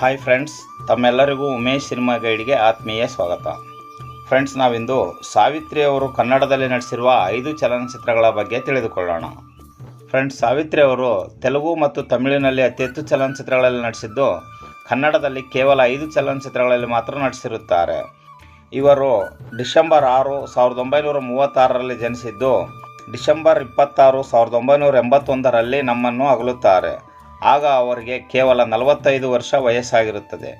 Hi friends ತಮ್ಮೆಲ್ಲರಿಗೂ Umesh cinema ಗೈಡ್ಗೆ ಆತ್ಮೀಯ ಸ್ವಾಗತ. ಫ್ರೆಂಡ್ಸ್ ನಾವಿಂದು ಸಾವಿತ್ರಿ ಅವರು ಕನ್ನಡದಲ್ಲಿ ನಟಿಸಿರುವ ಐದು ಚಲನಚಿತ್ರಗಳ ಬಗ್ಗೆ ತಿಳಿದುಕೊಳ್ಳೋಣ. ಫ್ರೆಂಡ್ಸ್ ಸಾವಿತ್ರಿ ಅವರು ತೆಲುಗು ಮತ್ತು ತಮಿಳಿನಲ್ಲಿ ಅತಿ ಹೆಚ್ಚು ಚಲನಚಿತ್ರಗಳಲ್ಲಿ ನಟಿಸಿದ್ದು ಕನ್ನಡದಲ್ಲಿ ಕೇವಲ ಐದು ಚಲನಚಿತ್ರಗಳಲ್ಲಿ ಮಾತ್ರ ನಟಿಸಿರುತ್ತಾರೆ. ಇವರು ಡಿಸೆಂಬರ್ ಆರು ಸಾವಿರದ ಒಂಬೈನೂರ ಮೂವತ್ತಾರರಲ್ಲಿ ಜನಿಸಿದ್ದು ಡಿಸೆಂಬರ್ ಇಪ್ಪತ್ತಾರು ಸಾವಿರದ ಒಂಬೈನೂರ ಎಂಬತ್ತೊಂದರಲ್ಲಿ ನಮ್ಮನ್ನು ಅಗಲುತ್ತಾರೆ. ಆಗ ಅವರಿಗೆ ಕೇವಲ ನಲವತ್ತೈದು ವರ್ಷ ವಯಸ್ಸಾಗಿರುತ್ತದೆ.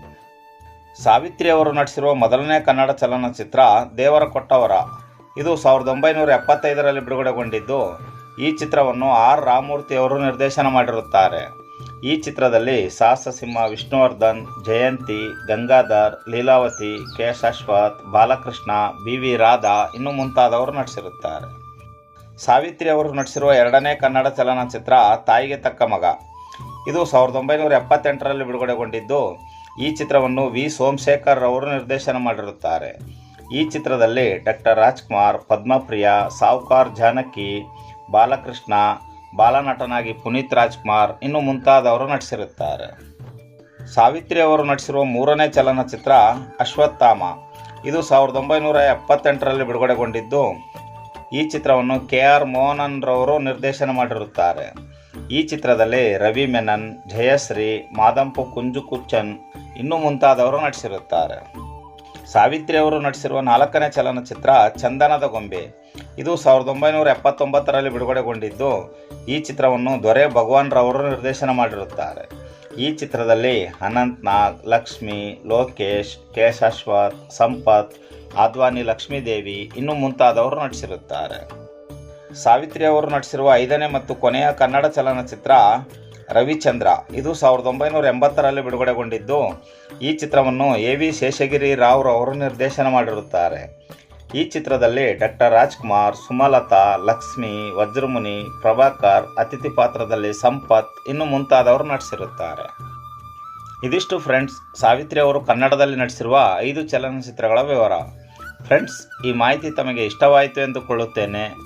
ಸಾವಿತ್ರಿ ಅವರು ನಟಿಸಿರುವ ಮೊದಲನೇ ಕನ್ನಡ ಚಲನಚಿತ್ರ ದೇವರ ಕೊಟ್ಟವರ ಇದು ಸಾವಿರದ ಒಂಬೈನೂರ ಎಪ್ಪತ್ತೈದರಲ್ಲಿ ಬಿಡುಗಡೆಗೊಂಡಿದ್ದು, ಈ ಚಿತ್ರವನ್ನು ಆರ್. ರಾಮಮೂರ್ತಿ ಅವರು ನಿರ್ದೇಶನ ಮಾಡಿರುತ್ತಾರೆ. ಈ ಚಿತ್ರದಲ್ಲಿ Sahasasimha Vishnuvardhan, Jayanthi, Gangadhar, Leelavathi K Shashwath Balakrishna B V Radha ಇನ್ನು ಮುಂತಾದವರು ನಟಿಸಿರುತ್ತಾರೆ. ಸಾವಿತ್ರಿ ಅವರು ನಟಿಸಿರುವ ಎರಡನೇ ಕನ್ನಡ ಚಲನಚಿತ್ರ ತಾಯಿಗೆ ತಕ್ಕ ಮಗ. ಇದು ಸಾವಿರದ ಒಂಬೈನೂರ ಎಪ್ಪತ್ತೆಂಟರಲ್ಲಿ ಬಿಡುಗಡೆಗೊಂಡಿದ್ದು, ಈ ಚಿತ್ರವನ್ನು ವಿ. ಸೋಮಶೇಖರ್ ಅವರು ನಿರ್ದೇಶನ ಮಾಡಿರುತ್ತಾರೆ. ಈ ಚಿತ್ರದಲ್ಲಿ ಡಾಕ್ಟರ್ ರಾಜ್ಕುಮಾರ್, ಪದ್ಮಪ್ರಿಯ, ಸಾವ್ಕಾರ್ ಜಾನಕಿ, ಬಾಲಕೃಷ್ಣ, ಬಾಲನಟನಾಗಿ ಪುನೀತ್ ರಾಜ್ಕುಮಾರ್ ಇನ್ನು ಮುಂತಾದವರು ನಟಿಸಿರುತ್ತಾರೆ. ಸಾವಿತ್ರಿ ಅವರು ನಟಿಸಿರುವ ಮೂರನೇ ಚಲನಚಿತ್ರ ಅಶ್ವತ್ಥಾಮ. ಇದು ಸಾವಿರದ ಒಂಬೈನೂರ ಎಪ್ಪತ್ತೆಂಟರಲ್ಲಿ ಬಿಡುಗಡೆಗೊಂಡಿದ್ದು, ಈ ಚಿತ್ರವನ್ನು ಕೆ. ಆರ್. ಮೋಹನನ್ರವರು ನಿರ್ದೇಶನ ಮಾಡಿರುತ್ತಾರೆ. ಈ ಚಿತ್ರದಲ್ಲಿ ರವಿ ಮೆನನ್, ಜಯಶ್ರೀ, ಮಾದಂಪು ಕುಂಜು ಕುಚ್ಚನ್ ಇನ್ನೂ ಮುಂತಾದವರು ನಟಿಸಿರುತ್ತಾರೆ. ಸಾವಿತ್ರಿ ಅವರು ನಟಿಸಿರುವ ನಾಲ್ಕನೇ ಚಲನಚಿತ್ರ ಚಂದನದ ಗೊಂಬೆ. ಇದು ಸಾವಿರದ ಒಂಬೈನೂರ ಎಪ್ಪತ್ತೊಂಬತ್ತರಲ್ಲಿ ಬಿಡುಗಡೆಗೊಂಡಿದ್ದು, ಈ ಚಿತ್ರವನ್ನು ದೊರೆ ಭಗವಾನ್ ರವರು ನಿರ್ದೇಶನ ಮಾಡಿರುತ್ತಾರೆ. ಈ ಚಿತ್ರದಲ್ಲಿ ಅನಂತ್ ನಾಗ್, ಲಕ್ಷ್ಮಿ, ಲೋಕೇಶ್ ಕೇಶಾಶ್ವತ್ ಸಂಪತ್, ಆದ್ವಾನಿ ಲಕ್ಷ್ಮೀದೇವಿ ಇನ್ನೂ ಮುಂತಾದವರು ನಟಿಸಿರುತ್ತಾರೆ. ಸಾವಿತ್ರಿ ಅವರು ನಟಿಸಿರುವ ಐದನೇ ಮತ್ತು ಕೊನೆಯ ಕನ್ನಡ ಚಲನಚಿತ್ರ ರವಿಚಂದ್ರ. ಇದು ಸಾವಿರದ ಒಂಬೈನೂರ ಎಂಬತ್ತರಲ್ಲಿ ಬಿಡುಗಡೆಗೊಂಡಿದ್ದು, ಈ ಚಿತ್ರವನ್ನು ಎ ವಿ ಶೇಷಗಿರಿ ರಾವ್ ಅವರು ನಿರ್ದೇಶನ ಮಾಡಿರುತ್ತಾರೆ. ಈ ಚಿತ್ರದಲ್ಲಿ ಡಾಕ್ಟರ್ ರಾಜ್ಕುಮಾರ್, ಸುಮಲತಾ, ಲಕ್ಷ್ಮಿ, ವಜ್ರಮುನಿ, ಪ್ರಭಾಕರ್, ಅತಿಥಿ ಪಾತ್ರದಲ್ಲಿ ಸಂಪತ್ ಇನ್ನು ಮುಂತಾದವರು ನಟಿಸಿರುತ್ತಾರೆ. ಇದಿಷ್ಟು ಫ್ರೆಂಡ್ಸ್, ಸಾವಿತ್ರಿ ಅವರು ಕನ್ನಡದಲ್ಲಿ ನಟಿಸಿರುವ ಐದು ಚಲನಚಿತ್ರಗಳ ವಿವರ. ಫ್ರೆಂಡ್ಸ್, ಈ ಮಾಹಿತಿ ತಮಗೆ ಇಷ್ಟವಾಯಿತು ಎಂದುಕೊಳ್ಳುತ್ತೇನೆ.